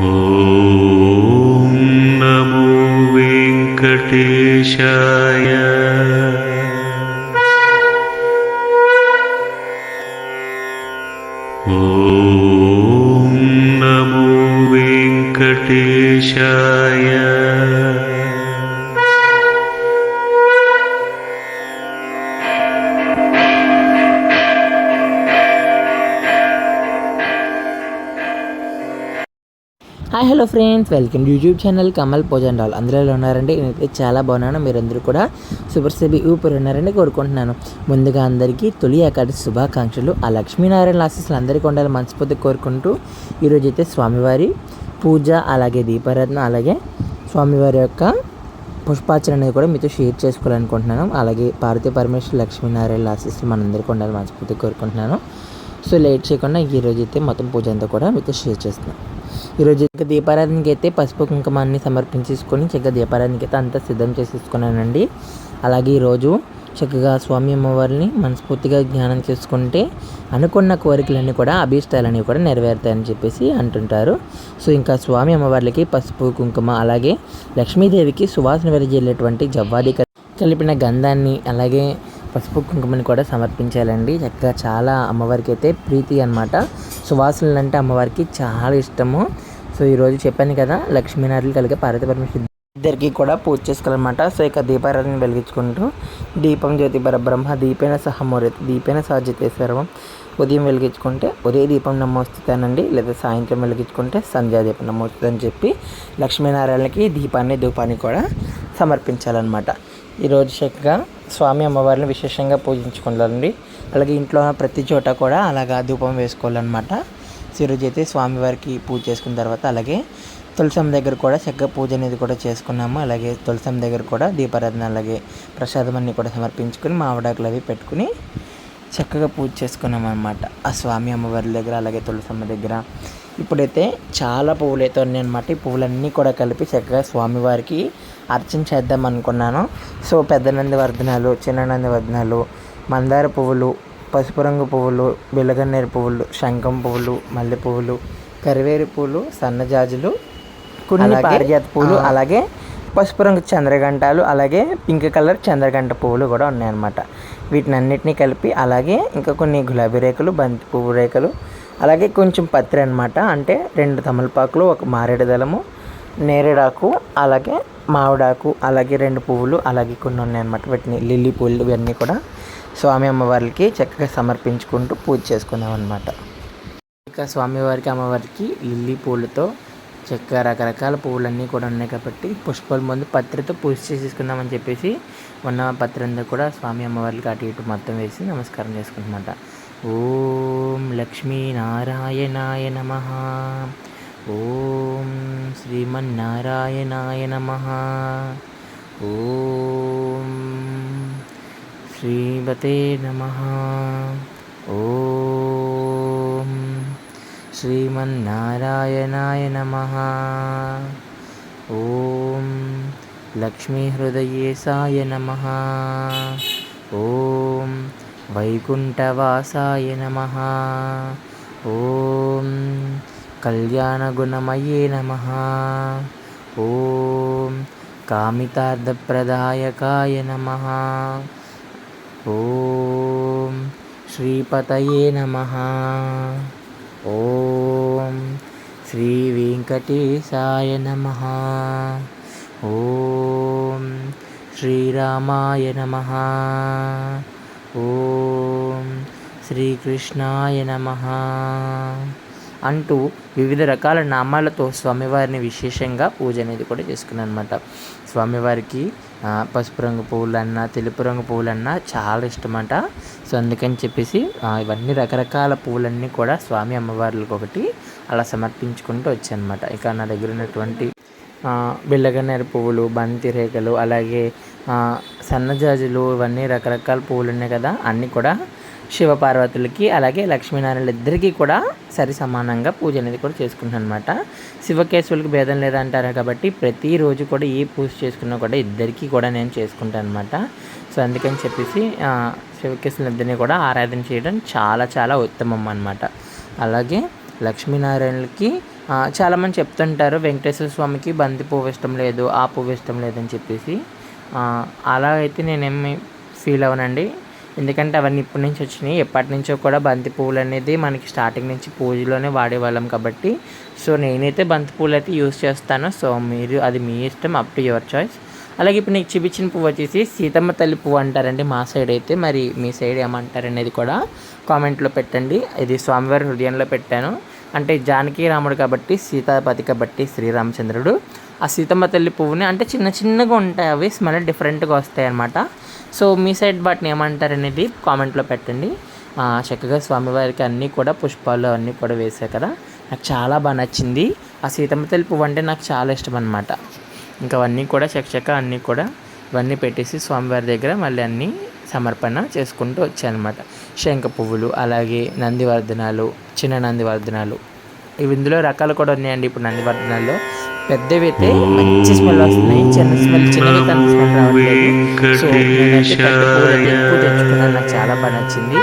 ॐ नमो वेङ्कटेशाय। ॐ नमो वेङ्कटेशाय hi hello friends welcome YouTube channel Kamal పోజండాల్ అందరూ అందులో ఉన్నారండి? నేనైతే చాలా బాగున్నాను. మీరందరూ కూడా సూపర్ సెబి ఊపిరి ఉన్నారని కోరుకుంటున్నాను. ముందుగా అందరికీ తొలి ఏకాదశి శుభాకాంక్షలు. ఆ లక్ష్మీనారాయణ ఆశీస్సులు అందరికీ ఉండాలి మనస్ఫూర్తి కోరుకుంటూ ఈరోజు అయితే స్వామివారి పూజ అలాగే దీపారాధన అలాగే స్వామివారి యొక్క పుష్పార్చన అనేది కూడా మీతో షేర్ చేసుకోవాలనుకుంటున్నాను. అలాగే పార్వతీ పరమేశ్వర లక్ష్మీనారాయణ ఆశీస్సులు మనందరికీ ఉండాలి మనస్ఫూర్తి కోరుకుంటున్నాను. సో లేట్ చేయకుండా ఈరోజు అయితే మొత్తం పూజ అంతా కూడా మీతో షేర్ చేస్తున్నాను. ఈరోజు ఇంకా దీపారాధనకి అయితే పసుపు కుంకుమాన్ని సమర్పించేసుకొని చక్కగా దీపారాధనకి అయితే అంతా సిద్ధం చేసేసుకున్నానండి. అలాగే ఈరోజు చక్కగా స్వామి అమ్మవారిని మనస్ఫూర్తిగా ధ్యానం చేసుకుంటే అనుకున్న కోరికలన్నీ కూడా అభీష్టాలన్నీ కూడా నెరవేరుతాయని చెప్పేసి అంటుంటారు. సో ఇంకా స్వామి అమ్మవార్లకి పసుపు కుంకుమ అలాగే లక్ష్మీదేవికి సువాసన వెదజల్లేటువంటి జవ్వాది కలిపిన గంధాన్ని అలాగే పసుపు కుంకుమని కూడా సమర్పించాలండి. చక్కగా చాలా అమ్మవారికి అయితే ప్రీతి అనమాట సువాసనలు అంటే అమ్మవారికి చాలా ఇష్టము. సో ఈరోజు చెప్పాను కదా లక్ష్మీనారాయణ కలిగే పార్వతి పరమేశ్వరి ఇద్దరికి కూడా పూజ చేసుకోవాలన్నమాట. సో ఇక దీపారాధన వెలిగించుకుంటూ దీపం జ్యోతి పరబ్రహ్మ దీపేన సహమోరతి దీపేన సహజతే సర్వం ఉదయం వెలిగించుకుంటే ఉదయ దీపం నమోస్తానండి లేదా సాయంత్రం వెలిగించుకుంటే సంధ్యా దీపం నమోస్తుందని చెప్పి లక్ష్మీనారాయణకి దీపాన్ని ధూపాన్ని కూడా సమర్పించాలన్నమాట. ఈరోజు చక్కగా స్వామి అమ్మవారిని విశేషంగా పూజించుకుంటారండి అలాగే ఇంట్లో ప్రతి చోట కూడా అలాగా ధూపం వేసుకోవాలన్నమాట. సో అయితే స్వామివారికి పూజ చేసుకున్న తర్వాత అలాగే తులసం దగ్గర కూడా చక్కగా పూజ అనేది కూడా చేసుకున్నాము. అలాగే తులసం దగ్గర కూడా దీపారాధన అలాగే ప్రసాదం అన్ని కూడా సమర్పించుకుని మావిడాకులు అవి పెట్టుకుని చక్కగా పూజ చేసుకున్నాం అనమాట ఆ స్వామి అమ్మవారి దగ్గర అలాగే తులసమ్మ దగ్గర. ఇప్పుడైతే చాలా పువ్వులైతే ఉన్నాయి అనమాట ఈ పువ్వులన్నీ కూడా కలిపి చక్కగా స్వామివారికి అర్చన చేద్దాం అనుకున్నాను. సో పెద్ద నంది వర్ధనాలు చిన్న నంది వర్ధనాలు మందార పువ్వులు పసుపు రంగు పువ్వులు బిల్లగన్నేరు పువ్వులు శంఖం పువ్వులు మల్లె పువ్వులు కరివేరు పువ్వులు సన్నజాజులు కొన్ని పారిజాత పువ్వులు అలాగే పసుపు రంగు చంద్రగంటాలు అలాగే పింక్ కలర్ చంద్రగంట పువ్వులు కూడా ఉన్నాయన్నమాట. వీటిని అన్నిటినీ కలిపి అలాగే ఇంకా కొన్ని గులాబీ రేకులు బంతి పువ్వు రేకులు అలాగే కొంచెం పత్రి అనమాట అంటే రెండు తమలపాకులు ఒక మారేడు దళము నేరేడాకు అలాగే మామిడాకు అలాగే రెండు పువ్వులు అలాగే కొన్ని ఉన్నాయన్నమాట. వీటిని లిల్లీ పూలు ఇవన్నీ కూడా స్వామి అమ్మవారికి చక్కగా సమర్పించుకుంటూ పూజ చేసుకున్నాం అనమాట ఇక స్వామివారికి అమ్మవారికి లిల్లీ పూలతో చక్కగా రకరకాల పువ్వులన్నీ కూడా ఉన్నాయి కాబట్టి పుష్పాల ముందు పత్రితో పూజ చేసేసుకుందామని చెప్పేసి ఉన్న పత్రి కూడా స్వామి అమ్మవారికి అటు ఇటు మొత్తం వేసి నమస్కారం చేసుకుంటున్నమాట. ఓం లక్ష్మీనారాయణాయ నమ. ఓం శ్రీమన్నారాయణాయ నమ. ఓం श्रीमते नमः। ॐ श्रीमन्नारायणाय नमः। ॐ लक्ष्मीहृदये साय नमः। ॐ वैकुण्ठवासाय नमः। ॐ कल्याणगुणमये नमः। ॐ कामितार्थप्रदायकाय नमः। ॐ श्रीपतये नमः। ॐ श्रीवेङ्कटेशाय नमः। ॐ श्रीरामाय नमः। ॐ श्रीकृष्णाय नमः। అంటూ వివిధ రకాల నామాలతో స్వామివారిని విశేషంగా పూజ అనేది కూడా చేసుకున్నాను అనమాట స్వామివారికి పసుపు రంగు పువ్వులన్నా తెలుపు రంగు పువ్వులన్నా చాలా ఇష్టమట. సో అందుకని చెప్పేసి ఇవన్నీ రకరకాల పువ్వులన్నీ కూడా స్వామి అమ్మవార్లకు ఒకటి అలా సమర్పించుకుంటూ వచ్చానమాట. ఇక నా దగ్గర ఉన్నటువంటి బిళ్ళగన్నేరు పువ్వులు బంతి రేఖలు అలాగే సన్నజాజులు ఇవన్నీ రకరకాల పువ్వులు ఉన్నాయి కదా అన్నీ కూడా శివపార్వతులకి అలాగే లక్ష్మీనారాయణ ఇద్దరికీ కూడా సరి సమానంగా పూజ అనేది కూడా చేసుకుంటాను అనమాట శివకేశవులకి భేదం లేదంటారు కాబట్టి ప్రతిరోజు కూడా ఏ పూజ చేసుకున్నా కూడా ఇద్దరికీ కూడా నేను చేసుకుంటాను అనమాట సో అందుకని చెప్పేసి ఆ, శివకేశవులు ఇద్దరిని కూడా ఆరాధన చేయడం చాలా చాలా ఉత్తమం అనమాట అలాగే లక్ష్మీనారాయణకి చాలామంది చెప్తుంటారు వెంకటేశ్వర స్వామికి బంతి పువ్వు ఇష్టం లేదు ఆ పువ్వు ఇష్టం లేదని చెప్పేసి. అలా అయితే నేనేమి ఫీల్ అవనండి ఎందుకంటే అవన్నీ ఇప్పటి నుంచి వచ్చినాయి. ఎప్పటి నుంచో కూడా బంతి పువ్వులు అనేది మనకి స్టార్టింగ్ నుంచి పూజలోనే వాడేవాళ్ళం కాబట్టి. సో నేనైతే బంతి పువ్వులు అయితే యూస్ చేస్తాను. సో మీరు అది మీ ఇష్టం అప్ టు యువర్ చాయిస్ అలాగే ఇప్పుడు నీకు చూపించిన పువ్వు వచ్చేసి సీతమ్మ తల్లి పువ్వు అంటారండి మా సైడ్ అయితే. మరి మీ సైడ్ ఏమంటారు అనేది కూడా కామెంట్లో పెట్టండి. ఇది స్వామివారి హృదయంలో పెట్టాను. అంటే జానకి రాముడు కాబట్టి సీతాపతి కాబట్టి శ్రీరామచంద్రుడు ఆ సీతమ్మ తల్లి పువ్వుని అంటే చిన్న చిన్నగా ఉంటాయి అవి స్మెల్ డిఫరెంట్గా వస్తాయి అన్నమాట. సో మీ సైడ్ వాటిని ఏమంటారు అనేది కామెంట్లో పెట్టండి. ఆ, చక్కగా స్వామివారికి అన్నీ కూడా పుష్పాలు అన్నీ కూడా వేసాయి కదా. నాకు చాలా బాగా నచ్చింది. ఆ సీతమ్మ తల్లి పువ్వు అంటే నాకు చాలా ఇష్టం అనమాట ఇంకా అవన్నీ కూడా చక్కచక్క అన్నీ కూడా ఇవన్నీ పెట్టేసి స్వామివారి దగ్గర మళ్ళీ అన్నీ సమర్పణ చేసుకుంటూ వచ్చాయన్నమాట శంఖ పువ్వులు అలాగే నందివర్ధనాలు చిన్న నందివర్ధనాలు. ఇవి ఇందులో రకాలు కూడా ఉన్నాయండి ఇప్పుడు నందివర్ధనాల్లో. పెద్దవి అయితే మంచి స్మెల్ వస్తున్నాయి. చిన్న స్మెల్ చిన్నవి తన స్మెల్ రావట్లేదు. సో నేనైతే పెద్ద ఎక్కువ తెచ్చుకున్నాను. నాకు చాలా బాగా నచ్చింది.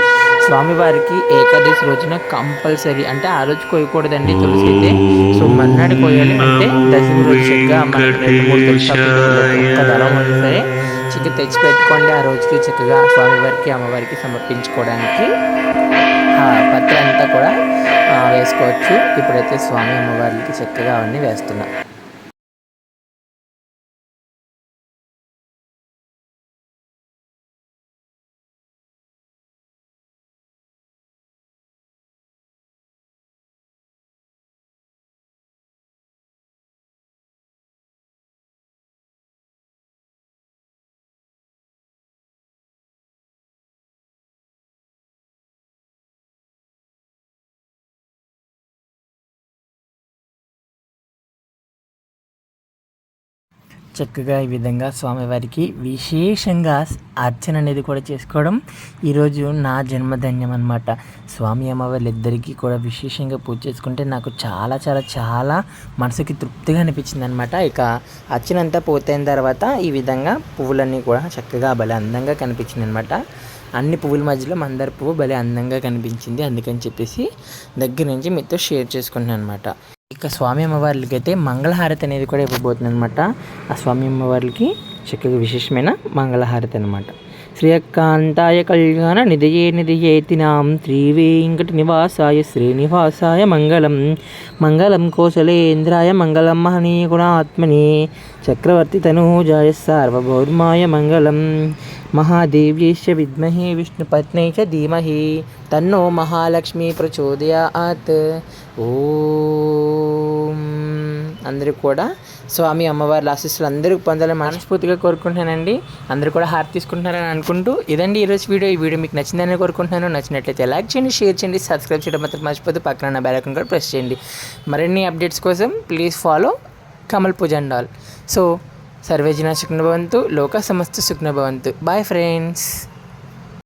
స్వామివారికి ఏకాదశి రోజున కంపల్సరీ అంటే ఆ రోజు కోయకూడదండి తులసి అయితే సో మన్నాడు కోయాలి అంటే దశమి రోజు చక్కగా దళం సరే. తెచ్చి పెట్టుకోండి. ఆ రోజుకి చక్కగా స్వామివారికి అమ్మవారికి సమర్పించుకోవడానికి. పత్రి అంతా కూడా వేసుకోవచ్చు. ఇప్పుడైతే స్వామి అమ్మవారికి చక్కగా అవన్నీ వేస్తున్నా. చక్కగా ఈ విధంగా స్వామివారికి విశేషంగా అర్చన అనేది కూడా చేసుకోవడం ఈరోజు నా జన్మధన్యం అనమాట స్వామి అమ్మవారి ఇద్దరికీ కూడా విశేషంగా పూజ చేసుకుంటే నాకు చాలా చాలా చాలా మనసుకి తృప్తిగా అనిపించింది అనమాట ఇక అర్చన అంతా పూర్తయిన తర్వాత ఈ విధంగా పువ్వులన్నీ కూడా చక్కగా భలే అందంగా కనిపించింది అనమాట అన్ని పువ్వుల మధ్యలో మందార పువ్వు భలే అందంగా కనిపించింది. అందుకని చెప్పేసి దగ్గర నుంచి మీతో షేర్ చేసుకుంటున్నాను అనమాట ఇక స్వామి అమ్మవార్లకి అయితే మంగళహారతి అనేది కూడా ఇవ్వబోతుంది అనమాట ఆ స్వామి అమ్మవార్లకి చక్కగా విశేషమైన మంగళహారతి అనమాట శ్రీయకాంతాయ కళ్యాణ నిధయే నిధయేతినాం శ్రీవేంకట నివాసాయ శ్రీనివాసాయ మంగళం. మంగళం కోశలేంద్రాయ మంగళం మహనీయ గుణాత్మని. చక్రవర్తి తనూజాయ సార్వభౌమాయ మంగళం. మహాదేవ్యేశ విద్మహే విష్ణుపత్నే చ ధీమహి. తన్నో మహాలక్ష్మి ప్రచోదయాత్. ఓ. అందరూ కూడా స్వామి అమ్మవారి ఆశీస్సులు అందరూ పొందాలని మనస్ఫూర్తిగా కోరుకుంటున్నానండి. అందరూ కూడా హార్ట్ తీసుకుంటున్నారని అనుకుంటూ ఇదండి ఈరోజు వీడియో. ఈ వీడియో మీకు నచ్చిందని కోరుకుంటున్నాను. నచ్చినట్లయితే లైక్ చేయండి షేర్ చేయండి సబ్స్క్రైబ్ చేయడం మాత్రం మర్చిపోతే పక్కన ఉన్న బెల్ కూడా ప్రెస్ చేయండి. మరిన్ని అప్డేట్స్ కోసం please follow Kamal Pooja and also సర్వేజన సుఖ్నభవంతు లోక సమస్త సుఖ్నభవంతు బాయ్ ఫ్రెండ్స్